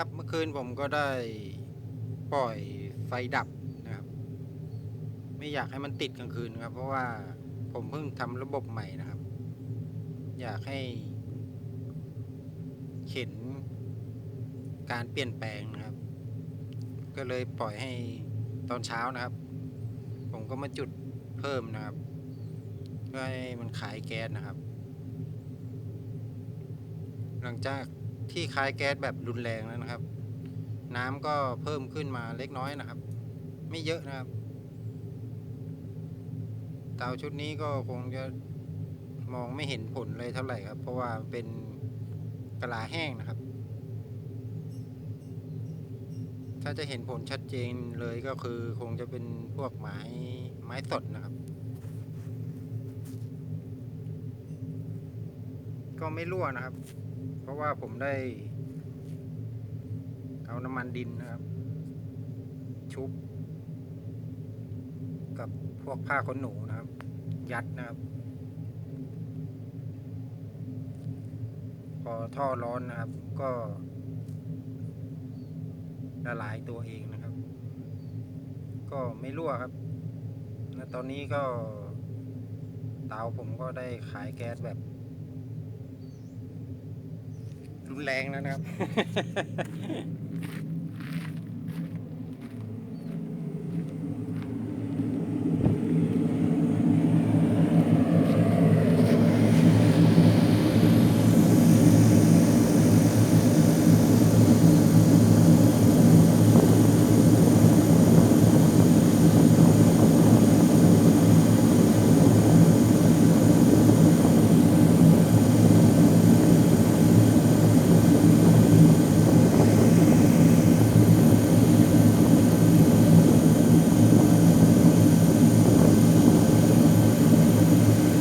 ครับเมื่อคืนผมก็ได้ปล่อยไฟดับนะครับ ไม่อยากให้มันติดกลางคืนครับ เพราะว่าผมเพิ่งทำระบบใหม่นะครับ อยากให้เห็นการเปลี่ยนแปลงนะครับ ก็เลยปล่อยให้ตอนเช้านะครับ ผมก็มาจุดเพิ่มนะครับเพื่อให้มันขายแก๊สนะครับ หลังจาก ที่คายแก๊สแบบรุนแรงแล้วนะครับ น้ำก็เพิ่มขึ้นมาเล็กน้อยนะครับ ไม่เยอะนะครับ เตาชุดนี้ก็คงจะมองไม่เห็นผลเลยเท่าไหร่ครับ เพราะว่าเป็นกะลาแห้งนะครับ ถ้าจะเห็นผลชัดเจนเลยก็คือคงจะเป็นพวกไม้ไม้สดนะครับ ก็ไม่รั่วนะครับ ราะว่าผมได้ เอาน้ำมันดินนะครับ ชุบ กับพวกผ้าขนหนูนะครับ ยัดนะครับ พอท่อร้อนนะครับ ก็ละลายตัวเองนะครับ ก็ไม่รั่วครับและตอนนี้ก็เตาผมก็ได้ขายแก๊สแบบ รุนแรงแล้วนะครับ